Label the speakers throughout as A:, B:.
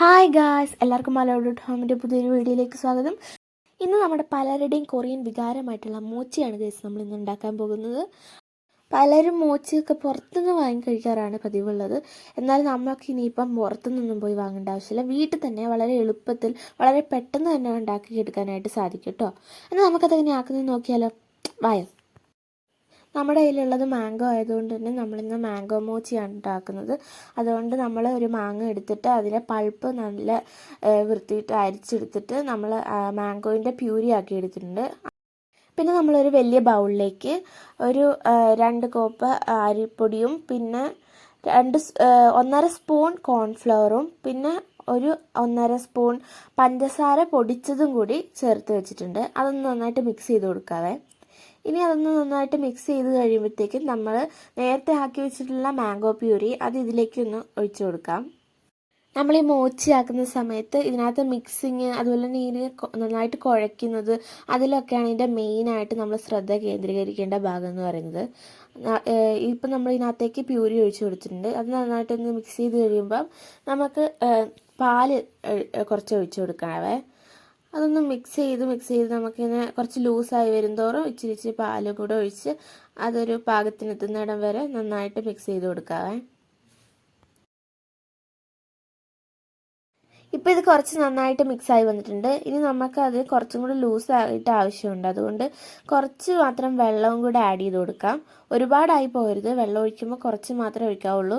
A: Hi guys എല്ലാവർക്കും Malayalam dot ഹോമിന്റെ പുതിയൊരു വീഡിയോയിലേക്ക് സ്വാഗതം. ഇന്ന് നമ്മുടെ പലരുടെയും കൊറിയൻ വികാരമായിട്ടുള്ള മോച്ചിയാണ് ഗൈസ് നമ്മൾ ഇന്ന് ഉണ്ടാക്കാൻ പോകുന്നത്. പലരും മോച്ചിയൊക്കെ പുറത്തുനിന്ന് വാങ്ങി കഴിക്കാറാണ് പതിവുള്ളത്. എന്നാൽ നമുക്ക് ഇനിയിപ്പം പുറത്തുനിന്നൊന്നും പോയി വാങ്ങേണ്ട ആവശ്യമില്ല. വീട്ടിൽ തന്നെ വളരെ എളുപ്പത്തിൽ വളരെ പെട്ടെന്ന് തന്നെ ഉണ്ടാക്കി എടുക്കാനായിട്ട് സാധിക്കും കേട്ടോ. എന്നാൽ നമുക്കതെങ്ങനെ ആക്കുന്നത് നോക്കിയാലോ. വായോ. നമ്മുടെ കയ്യിലുള്ളത് മാംഗോ ആയതുകൊണ്ട് തന്നെ നമ്മളിന്ന് മാംഗോ മോച്ചിയാണ് ഉണ്ടാക്കുന്നത്. അതുകൊണ്ട് നമ്മൾ ഒരു മാങ്ങ എടുത്തിട്ട് അതിലെ പൾപ്പ് നല്ല വൃത്തിയിട്ട് അരിച്ചെടുത്തിട്ട് നമ്മൾ മാംഗോയിന്റെ പ്യൂരി ആക്കി എടുത്തിട്ടുണ്ട്. പിന്നെ നമ്മളൊരു വലിയ ബൗളിലേക്ക് ഒരു രണ്ട് കോപ്പ് അരിപ്പൊടിയും പിന്നെ രണ്ട് ഒന്നര സ്പൂൺ കോൺഫ്ലവറും പിന്നെ ഒരു ഒന്നര സ്പൂൺ പഞ്ചസാര പൊടിച്ചതും കൂടി ചേർത്ത് വെച്ചിട്ടുണ്ട്. അതൊന്ന് നന്നായിട്ട് മിക്സ് ചെയ്ത് കൊടുക്കാവേ. ഇനി അതൊന്ന് നന്നായിട്ട് മിക്സ് ചെയ്ത് കഴിയുമ്പോഴത്തേക്കും നമ്മൾ നേരത്തെ ആക്കി വെച്ചിട്ടുള്ള മാംഗോ പ്യൂരി അത് ഇതിലേക്കൊന്ന് ഒഴിച്ചു കൊടുക്കാം. നമ്മൾ ഈ മോച്ചിയാക്കുന്ന സമയത്ത് ഇതിനകത്ത് മിക്സിങ് അതുപോലെ തന്നെ ഇതിന് നന്നായിട്ട് കുഴയ്ക്കുന്നത് അതിലൊക്കെയാണ് ഇതിന്റെ മെയിനായിട്ട് നമ്മൾ ശ്രദ്ധ കേന്ദ്രീകരിക്കേണ്ട ഭാഗം എന്ന് പറയുന്നത്. ഇപ്പം നമ്മൾ ഇതിനകത്തേക്ക് പ്യൂരി ഒഴിച്ചു കൊടുത്തിട്ടുണ്ട്. അത് നന്നായിട്ടൊന്ന് മിക്സ് ചെയ്ത് കഴിയുമ്പം നമുക്ക് പാൽ കുറച്ച് ഒഴിച്ചു കൊടുക്കണവേ അതൊന്ന് മിക്സ് ചെയ്ത് മിക്സ് ചെയ്ത് നമുക്കിങ്ങനെ കുറച്ച് ലൂസായി വരുന്തോറും ഇച്ചിരി ഇച്ചിരി പാലും കൂടെ ഒഴിച്ച് അതൊരു പാകത്തിനെത്തുന്നിടം വരെ നന്നായിട്ട് മിക്സ് ചെയ്ത് കൊടുക്കാവേ. ഇപ്പോൾ ഇത് കുറച്ച് നന്നായിട്ട് മിക്സ് ആയി വന്നിട്ടുണ്ട്. ഇനി നമുക്ക് അത് കുറച്ചും കൂടി ലൂസ് ആയിട്ട് ആവശ്യമുണ്ട്. അതുകൊണ്ട് കുറച്ച് മാത്രം വെള്ളവും കൂടെ ആഡ് ചെയ്ത് കൊടുക്കാം. ഒരുപാടായി പോകരുത്. വെള്ളം ഒഴിക്കുമ്പോൾ കുറച്ച് മാത്രമേ ഒഴിക്കാവുള്ളൂ.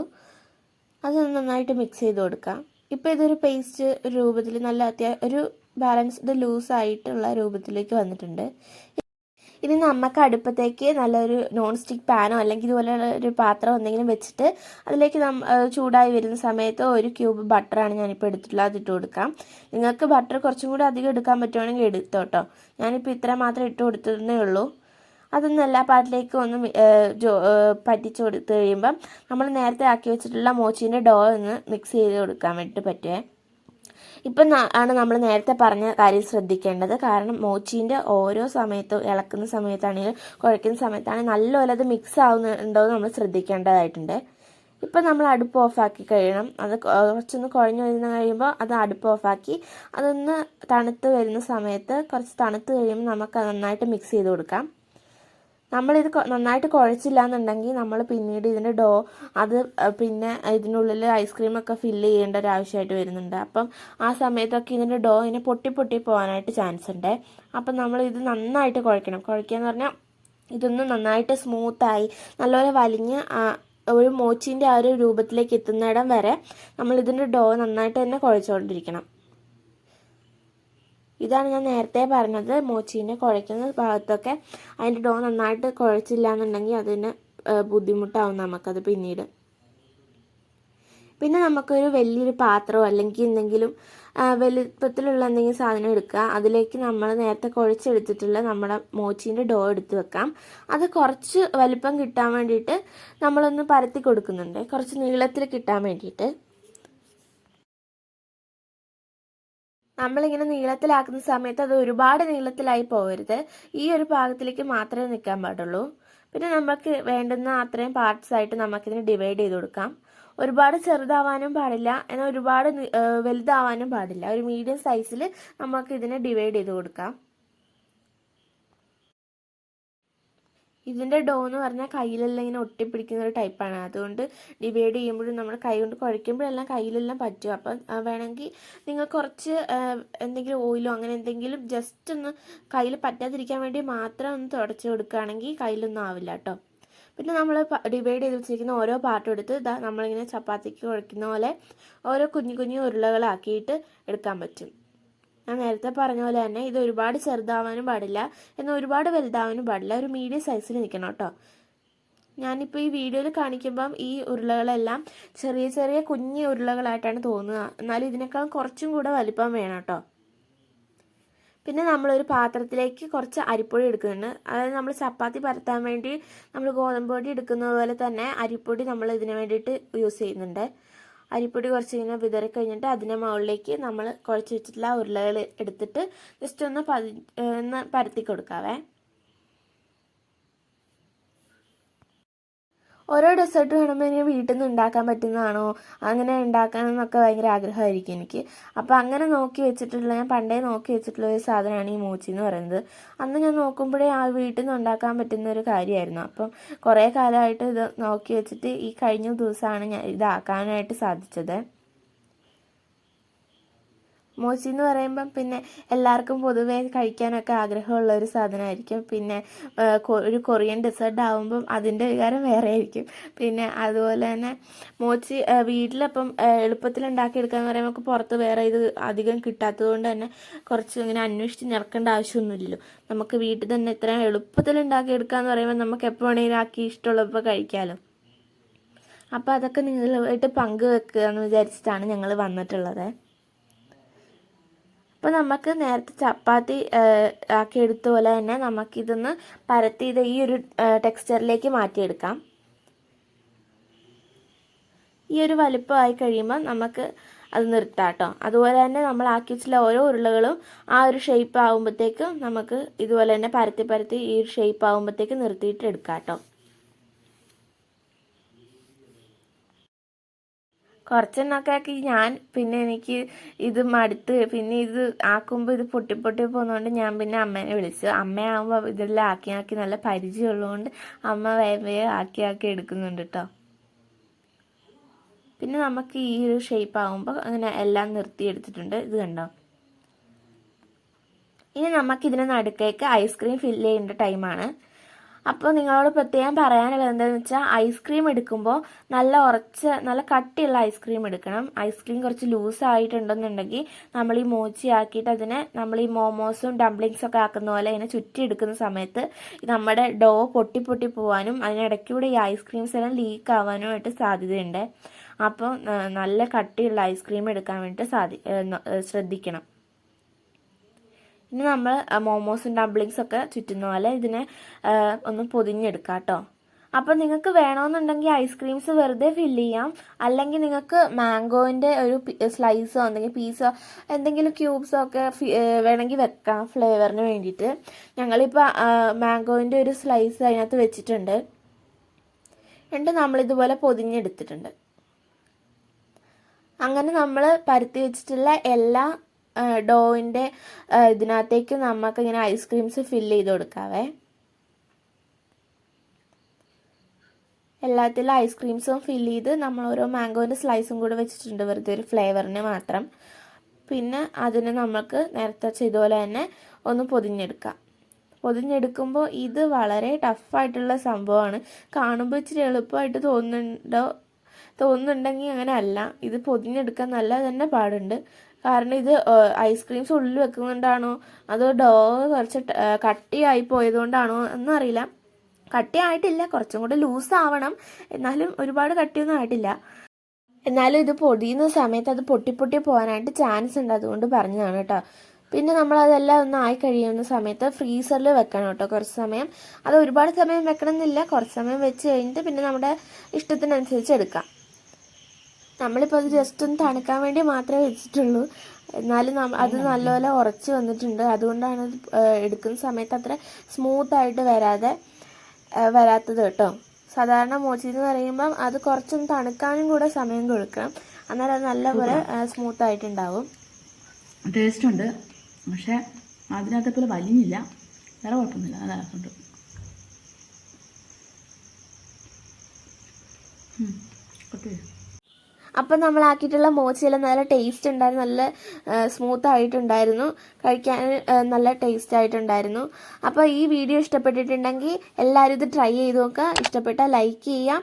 A: അത് നന്നായിട്ട് മിക്സ് ചെയ്ത് കൊടുക്കാം. ഇപ്പോൾ ഇതൊരു പേസ്റ്റ് രൂപത്തിൽ നല്ല അത്യാ ഒരു ബാലൻസ്ഡ് ലൂസ് ആയിട്ടുള്ള രൂപത്തിലേക്ക് വന്നിട്ടുണ്ട്. ഇനി നമുക്ക് അടുപ്പത്തേക്ക് നല്ലൊരു നോൺ സ്റ്റിക്ക് പാനോ അല്ലെങ്കിൽ ഇതുപോലെയുള്ള ഒരു പാത്രം എന്തെങ്കിലും വെച്ചിട്ട് അതിലേക്ക് ചൂടായി വരുന്ന സമയത്ത് ഒരു ക്യൂബ് ബട്ടറാണ് ഞാനിപ്പോൾ എടുത്തിട്ടുള്ളത്. അതിട്ട് കൊടുക്കാം. നിങ്ങൾക്ക് ബട്ടർ കുറച്ചും കൂടി അധികം എടുക്കാൻ പറ്റുവാണെങ്കിൽ എടുത്തോട്ടോ. ഞാനിപ്പോൾ ഇത്ര മാത്രം ഇട്ട് കൊടുത്തതേ ഉള്ളൂ. അതൊന്ന് എല്ലാ പാട്ടിലേക്കും ഒന്ന് പറ്റിച്ചു കൊടുത്തു കഴിയുമ്പം നമ്മൾ നേരത്തെ ആക്കി വെച്ചിട്ടുള്ള മോച്ചീന്റെ ഡോ ഒന്ന് മിക്സ് ചെയ്ത് കൊടുക്കാൻ വേണ്ടിയിട്ട് പറ്റുമേ ഇപ്പം ആണ് നമ്മൾ നേരത്തെ പറഞ്ഞ കാര്യം ശ്രദ്ധിക്കേണ്ടത്. കാരണം മോച്ചീന്റെ ഓരോ സമയത്തും ഇളക്കുന്ന സമയത്താണെങ്കിലും കുഴക്കുന്ന സമയത്താണെങ്കിൽ നല്ലപോലെ അത് മിക്സ് ആവുന്നുണ്ടോ എന്ന് നമ്മൾ ശ്രദ്ധിക്കേണ്ടതായിട്ടുണ്ട്. ഇപ്പം നമ്മൾ അടുപ്പ് ഓഫാക്കി കഴിയണം. അത് കുറച്ചൊന്ന് കുഴഞ്ഞു വരുന്ന കഴിയുമ്പോൾ അത് അടുപ്പ് ഓഫാക്കി അതൊന്ന് തണുത്ത് വരുന്ന സമയത്ത് കുറച്ച് തണുത്ത് കഴിയുമ്പോൾ നമുക്ക് നന്നായിട്ട് മിക്സ് ചെയ്ത് കൊടുക്കാം. നമ്മളിത് നന്നായിട്ട് കുഴച്ചില്ല എന്നുണ്ടെങ്കിൽ നമ്മൾ പിന്നീട് ഇതിന്റെ ഡോ അത് പിന്നെ ഇതിനുള്ളിൽ ഐസ്ക്രീമൊക്കെ ഫില്ല് ചെയ്യേണ്ട ഒരു ആവശ്യമായിട്ട് വരുന്നുണ്ട്. അപ്പം ആ സമയത്തൊക്കെ ഇതിന്റെ ഡോ ഇതിനെ പൊട്ടി പൊട്ടി പോകാനായിട്ട് ചാൻസ് ഉണ്ട് അപ്പം നമ്മൾ ഇത് നന്നായിട്ട് കുഴക്കണം. കുഴക്കുക എന്ന് പറഞ്ഞാൽ ഇതൊന്ന് നന്നായിട്ട് സ്മൂത്തായി നല്ലപോലെ വലിഞ്ഞ് ഒരു മോച്ചിന്റെ ആ ഒരു രൂപത്തിലേക്ക് എത്തുന്നിടം വരെ നമ്മൾ ഇതിന്റെ ഡോ നന്നായിട്ട് തന്നെ കുഴച്ചുകൊണ്ടിരിക്കണം. ഇതാണ് ഞാൻ നേരത്തെ പറഞ്ഞത് മോച്ചീനെ കുഴയ്ക്കുന്ന ഭാഗത്തൊക്കെ അതിന്റെ ഡോ നന്നായിട്ട് കുഴച്ചില്ല എന്നുണ്ടെങ്കിൽ അതിന് ബുദ്ധിമുട്ടാവും നമുക്കത് പിന്നീട്. പിന്നെ നമുക്കൊരു വലിയൊരു പാത്രമോ അല്ലെങ്കിൽ എന്തെങ്കിലും വലുപ്പത്തിലുള്ള എന്തെങ്കിലും സാധനം എടുക്കുക. അതിലേക്ക് നമ്മൾ നേരത്തെ കുഴച്ചെടുത്തിട്ടുള്ള നമ്മുടെ മോച്ചീന്റെ ഡോ എടുത്ത് വെക്കാം. അത് കുറച്ച് വലിപ്പം കിട്ടാൻ വേണ്ടിയിട്ട് നമ്മളൊന്ന് പരത്തി കൊടുക്കുന്നുണ്ട്. കുറച്ച് നീളത്തിൽ കിട്ടാൻ വേണ്ടിയിട്ട്. നമ്മളിങ്ങനെ നീളത്തിലാക്കുന്ന സമയത്ത് അത് ഒരുപാട് നീളത്തിലായി പോകരുത് ഈ ഒരു ഭാഗത്തിലേക്ക് മാത്രമേ നിൽക്കാൻ പാടുള്ളൂ. പിന്നെ നമുക്ക് വേണ്ടുന്ന അത്രയും പാർട്സ് ആയിട്ട് നമുക്കിതിനെ ഡിവൈഡ് ചെയ്ത് കൊടുക്കാം. ഒരുപാട് ചെറുതാവാനും പാടില്ല. എന്നാൽ ഒരുപാട് വലുതാവാനും പാടില്ല. ഒരു മീഡിയം സൈസിൽ നമുക്ക് ഇതിനെ ഡിവൈഡ് ചെയ്ത് കൊടുക്കാം. ഇതിന്റെ ഡോ എന്ന് പറഞ്ഞാൽ കയ്യിലെല്ലാം ഇങ്ങനെ ഒട്ടിപ്പിടിക്കുന്ന ഒരു ടൈപ്പാണ് അതുകൊണ്ട് ഡിവൈഡ് ചെയ്യുമ്പോഴും നമ്മൾ കൈ കൊണ്ട് കുഴയ്ക്കുമ്പോഴെല്ലാം കയ്യിലെല്ലാം പറ്റും. അപ്പം വേണമെങ്കിൽ നിങ്ങൾ കുറച്ച് എന്തെങ്കിലും ഓയിലോ അങ്ങനെ എന്തെങ്കിലും ജസ്റ്റ് ഒന്ന് കയ്യിൽ പറ്റാതിരിക്കാൻ വേണ്ടി മാത്രം ഒന്ന് തുടച്ച് കൊടുക്കുകയാണെങ്കിൽ കയ്യിലൊന്നും ആവില്ല കേട്ടോ പിന്നെ നമ്മൾ ഡിവൈഡ് ചെയ്ത് വെച്ചിരിക്കുന്ന ഓരോ പാർട്ടും എടുത്ത് ഇതാ നമ്മളിങ്ങനെ ചപ്പാത്തിക്ക് കുഴയ്ക്കുന്ന പോലെ ഓരോ കുഞ്ഞു കുഞ്ഞു ഉരുളകളാക്കിയിട്ട് എടുക്കാൻ പറ്റും. ഞാൻ നേരത്തെ പറഞ്ഞ പോലെ തന്നെ ഇത് ഒരുപാട് ചെറുതാവാനും പാടില്ല. എന്നാൽ ഒരുപാട് വലുതാവാനും പാടില്ല. ഒരു മീഡിയം സൈസിൽ നിൽക്കണം കേട്ടോ. ഞാനിപ്പോൾ ഈ വീഡിയോയിൽ കാണിക്കുമ്പം ഈ ഉരുളകളെല്ലാം ചെറിയ ചെറിയ കുഞ്ഞു ഉരുളകളായിട്ടാണ് തോന്നുക. എന്നാലും ഇതിനേക്കാൾ കുറച്ചും കൂടെ വലിപ്പം വേണം കേട്ടോ. പിന്നെ നമ്മളൊരു പാത്രത്തിലേക്ക് കുറച്ച് അരിപ്പൊടി എടുക്കുന്നുണ്ട്. അതായത് നമ്മൾ ചപ്പാത്തി പരത്താൻ വേണ്ടി നമ്മൾ ഗോതമ്പ് പൊടി എടുക്കുന്നത് പോലെ തന്നെ അരിപ്പൊടി നമ്മൾ ഇതിന് വേണ്ടിയിട്ട് യൂസ് ചെയ്യുന്നുണ്ട്. അരിപ്പൊടി കുറച്ച് ഇങ്ങനെ വിതറി കഴിഞ്ഞിട്ട് അതിന്റെ മുകളിലേക്ക് നമ്മൾ കുഴച്ച് വെച്ചിട്ടുള്ള ഉരുളകൾ എടുത്തിട്ട് ജസ്റ്റ് ഒന്ന് പതി ഒന്ന് പരത്തി കൊടുക്കാവേ. ഓരോ ഡെസേർട്ട് കാണുമ്പോൾ എനിക്ക് വീട്ടിൽ നിന്ന് ഉണ്ടാക്കാൻ പറ്റുന്നതാണോ? അങ്ങനെ ഉണ്ടാക്കാനെന്നൊക്കെ ഭയങ്കര ആഗ്രഹമായിരിക്കും എനിക്ക്. അപ്പോൾ അങ്ങനെ നോക്കി വെച്ചിട്ടുള്ള ഞാൻ പണ്ടേ നോക്കി വെച്ചിട്ടുള്ള ഒരു സാധനമാണ് ഈ മൂച്ചി എന്ന് പറയുന്നത്. അന്ന് ഞാൻ നോക്കുമ്പോഴേ ആ വീട്ടിൽ നിന്ന് ഉണ്ടാക്കാൻ പറ്റുന്ന ഒരു കാര്യമായിരുന്നു. അപ്പം കുറേ കാലമായിട്ട് ഇത് നോക്കി വെച്ചിട്ട് ഈ കഴിഞ്ഞ ദിവസമാണ് ഞാൻ ഇതാക്കാനായിട്ട് സാധിച്ചത്. മോച്ചി എന്ന് പറയുമ്പം പിന്നെ എല്ലാവർക്കും പൊതുവേ കഴിക്കാനൊക്കെ ആഗ്രഹമുള്ള ഒരു സാധനമായിരിക്കും. പിന്നെ ഒരു കൊറിയൻ ഡെസേർട്ട് ആകുമ്പം അതിന്റെ വികാരം വേറെ ആയിരിക്കും പിന്നെ അതുപോലെ തന്നെ മോച്ചി വീട്ടിലപ്പം എളുപ്പത്തിൽ ഉണ്ടാക്കിയെടുക്കാന്ന് പറയുമ്പോൾ പുറത്ത് വേറെ ഇത് അധികം കിട്ടാത്തത് കൊണ്ട് തന്നെ കുറച്ച് ഇങ്ങനെ അന്വേഷിച്ച് നിറക്കേണ്ട ആവശ്യമൊന്നുമില്ലല്ലോ. നമുക്ക് വീട്ടിൽ തന്നെ ഇത്രയും എളുപ്പത്തിൽ ഉണ്ടാക്കിയെടുക്കാന്ന് പറയുമ്പോൾ നമുക്ക് എപ്പോൾ വേണമെങ്കിലും ആക്കി ഇഷ്ടമുള്ളപ്പോൾ കഴിക്കാമല്ലോ അപ്പോൾ അതൊക്കെ നിങ്ങളുമായിട്ട് പങ്കുവെക്കുക എന്ന് വിചാരിച്ചിട്ടാണ് ഞങ്ങൾ വന്നിട്ടുള്ളത്. അപ്പോൾ നമുക്ക് നേരത്തെ ചപ്പാത്തി ആക്കി എടുത്ത പോലെ തന്നെ നമുക്കിതൊന്ന് പരത്തി ഇത് ഈ ഒരു ടെക്സ്ചറിലേക്ക് മാറ്റിയെടുക്കാം. ഈ ഒരു വലിപ്പമായി കഴിയുമ്പോൾ നമുക്ക് അത് നിർത്താം കേട്ടോ അതുപോലെ തന്നെ നമ്മൾ ആക്കി വെച്ചിട്ടുള്ള ഓരോ ഉരുളകളും ആ ഒരു ഷേപ്പ് ആകുമ്പോഴത്തേക്കും നമുക്ക് ഇതുപോലെ തന്നെ പരത്തി പരത്തി ഈ ഒരു ഷേപ്പ് ആകുമ്പോഴത്തേക്ക് നിർത്തിയിട്ട് എടുക്കാം കേട്ടോ കുറച്ചെണ്ണൊക്കെ ഞാൻ പിന്നെ എനിക്ക് ഇത് മടുത്ത് പിന്നെ ഇത് ആക്കുമ്പോൾ ഇത് പൊട്ടി പൊട്ടി പോകുന്നതുകൊണ്ട് ഞാൻ പിന്നെ അമ്മേനെ വിളിച്ചു. അമ്മയാകുമ്പോൾ ഇതെല്ലാം ആക്കി ആക്കി നല്ല പരിചയമുള്ളതുകൊണ്ട് അമ്മ വേഗം വേഗം ആക്കി ആക്കി എടുക്കുന്നുണ്ട് കേട്ടോ പിന്നെ നമുക്ക് ഈ ഒരു ഷേപ്പ് ആകുമ്പോൾ അങ്ങനെ എല്ലാം നിർത്തി എടുത്തിട്ടുണ്ട് ഇത് കണ്ടോ? ഇനി നമുക്ക് ഇതിന് നടുക്കേക്ക് ഐസ്ക്രീം ഫില്ല് ചെയ്യേണ്ട ടൈമാണ് അപ്പോൾ നിങ്ങളോട് പ്രത്യേകം പറയാനുള്ളത് എന്താണെന്ന് വെച്ചാൽ ഐസ്ക്രീം എടുക്കുമ്പോൾ നല്ല ഉറച്ച നല്ല കട്ടിയുള്ള ഐസ്ക്രീം എടുക്കണം. ഐസ്ക്രീം കുറച്ച് ലൂസ് ആയിട്ടുണ്ടെന്നുണ്ടെങ്കിൽ നമ്മൾ ഈ മോച്ചി ആക്കിയിട്ട് അതിനെ നമ്മൾ ഈ മോമോസും ഡംപ്ലിങ്സും ഒക്കെ ആക്കുന്ന പോലെ അതിനെ ചുറ്റി എടുക്കുന്ന സമയത്ത് നമ്മുടെ ഡോ പൊട്ടി പൊട്ടി പോകാനും അതിനിടയ്ക്കൂടെ ഈ ഐസ്ക്രീംസ് എല്ലാം ലീക്ക് ആവാനും ആയിട്ട് സാധ്യതയുണ്ട്. അപ്പോൾ നല്ല കട്ടിയുള്ള ഐസ്ക്രീം എടുക്കാൻ വേണ്ടിയിട്ട് സാധി ശ്രദ്ധിക്കണം. ഇനി നമ്മൾ മോമോസും ഡംപ്ലിങ്സ് ഒക്കെ ചുറ്റുന്ന പോലെ ഇതിനെ ഒന്ന് പൊതിഞ്ഞെടുക്കാം കേട്ടോ അപ്പോൾ നിങ്ങൾക്ക് വേണമെന്നുണ്ടെങ്കിൽ ഐസ്ക്രീംസ് വെറുതെ ഫില്ല് ചെയ്യാം. അല്ലെങ്കിൽ നിങ്ങൾക്ക് മാംഗോന്റെ ഒരു സ്ലൈസോ എന്തെങ്കിലും പീസോ എന്തെങ്കിലും ക്യൂബ്സോ ഒക്കെ വേണമെങ്കിൽ വെക്കാം ഫ്ലേവറിന് വേണ്ടിയിട്ട്. ഞങ്ങളിപ്പോൾ മാംഗോന്റെ ഒരു സ്ലൈസ് അതിനകത്ത് വെച്ചിട്ടുണ്ട്. എന്നിട്ട് നമ്മളിതുപോലെ പൊതിഞ്ഞെടുത്തിട്ടുണ്ട്. അങ്ങനെ നമ്മൾ പരത്തി വെച്ചിട്ടുള്ള എല്ലാ ഡോയിന്റെ ഇതിനകത്തേക്ക് നമുക്ക് ഇങ്ങനെ ഐസ്ക്രീംസ് ഫില്ല് ചെയ്ത് കൊടുക്കാവേ. എല്ലാത്തിലും ഐസ്ക്രീംസും ഫില്ല് ചെയ്ത് നമ്മൾ ഓരോ മാംഗോന്റെ സ്ലൈസും കൂടെ വെച്ചിട്ടുണ്ട്. വെറുതെ ഒരു ഫ്ലേവറിന് മാത്രം. പിന്നെ അതിന് നമുക്ക് നേരത്തെ ചെയ്ത പോലെ തന്നെ ഒന്ന് പൊതിഞ്ഞെടുക്കാം. പൊതിഞ്ഞെടുക്കുമ്പോൾ ഇത് വളരെ ടഫായിട്ടുള്ള സംഭവമാണ്. കാണുമ്പോൾ ഇച്ചിരി എളുപ്പമായിട്ട് തോന്നുന്നുണ്ടോ? തോന്നുന്നുണ്ടെങ്കിൽ അങ്ങനെ അല്ല. ഇത് പൊതിഞ്ഞെടുക്കാൻ നല്ല തന്നെ പാടുണ്ട്. കാരണം ഇത് ഐസ്ക്രീംസ് ഉള്ളിൽ വെക്കുന്നുകൊണ്ടാണോ അതോ ഡോഗ് കുറച്ച് കട്ടിയായി പോയതുകൊണ്ടാണോ എന്നറിയില്ല. കട്ടിയായിട്ടില്ല കുറച്ചും കൂടെ ലൂസ് ആവണം എന്നാലും ഒരുപാട് കട്ടിയൊന്നും ആയിട്ടില്ല. എന്നാലും ഇത് പൊടിയുന്ന സമയത്ത് അത് പൊട്ടി പൊട്ടി പോകാനായിട്ട് ചാൻസ് ഉണ്ട് അതുകൊണ്ട് പറഞ്ഞതാണ് കേട്ടോ. പിന്നെ നമ്മൾ അതെല്ലാം ഒന്ന് ആയി കഴിയുന്ന സമയത്ത് ഫ്രീസറിൽ വെക്കണം കേട്ടോ കുറച്ച് സമയം. അത് ഒരുപാട് സമയം വെക്കണം എന്നില്ല കുറച്ച് സമയം വെച്ച് കഴിഞ്ഞിട്ട് പിന്നെ നമ്മുടെ ഇഷ്ടത്തിനനുസരിച്ച് എടുക്കാം. നമ്മളിപ്പോൾ അത് ജസ്റ്റ് ഒന്ന് തണുക്കാൻ വേണ്ടി മാത്രമേ വെച്ചിട്ടുള്ളൂ. എന്നാലും അത് നല്ലപോലെ ഉറച്ച് വന്നിട്ടുണ്ട്. അതുകൊണ്ടാണ് എടുക്കുന്ന സമയത്ത് അത്ര സ്മൂത്ത് ആയിട്ട് വരാതെ വരാത്തത് കേട്ടോ. സാധാരണ മോച്ചി എന്ന് പറയുമ്പം അത് കുറച്ചൊന്ന് തണുക്കാനും കൂടെ സമയം കൊടുക്കണം. അന്നേരം അത് നല്ലപോലെ സ്മൂത്ത് ആയിട്ടുണ്ടാവും.
B: ടേസ്റ്റ് ഉണ്ട്. പക്ഷേ അതിനകത്തെ പോലെ വലിഞ്ഞില്ല. വേറെ കുഴപ്പമൊന്നുമില്ല. നല്ല രസമുണ്ട്.
A: അപ്പം നമ്മളാക്കിയിട്ടുള്ള മോച്ചയെല്ലാം നല്ല ടേസ്റ്റ് ഉണ്ടായിരുന്നു നല്ല സ്മൂത്ത് ആയിട്ടുണ്ടായിരുന്നു. കഴിക്കാൻ നല്ല ടേസ്റ്റ് ആയിട്ടുണ്ടായിരുന്നു. അപ്പോൾ ഈ വീഡിയോ ഇഷ്ടപ്പെട്ടിട്ടുണ്ടെങ്കിൽ എല്ലാവരും ഇത് ട്രൈ ചെയ്ത് നോക്കുക. ഇഷ്ടപ്പെട്ടാൽ ലൈക്ക് ചെയ്യാം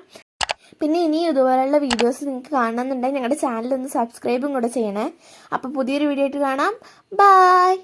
A: പിന്നെ ഇനിയും ഇതുപോലെയുള്ള വീഡിയോസ് നിങ്ങൾക്ക് കാണണമെന്നുണ്ടെങ്കിൽ ഞങ്ങളുടെ ചാനൽ ഒന്ന് സബ്സ്ക്രൈബും കൂടെ ചെയ്യണേ. അപ്പോൾ പുതിയൊരു വീഡിയോ ആയിട്ട് കാണാം. ബായ്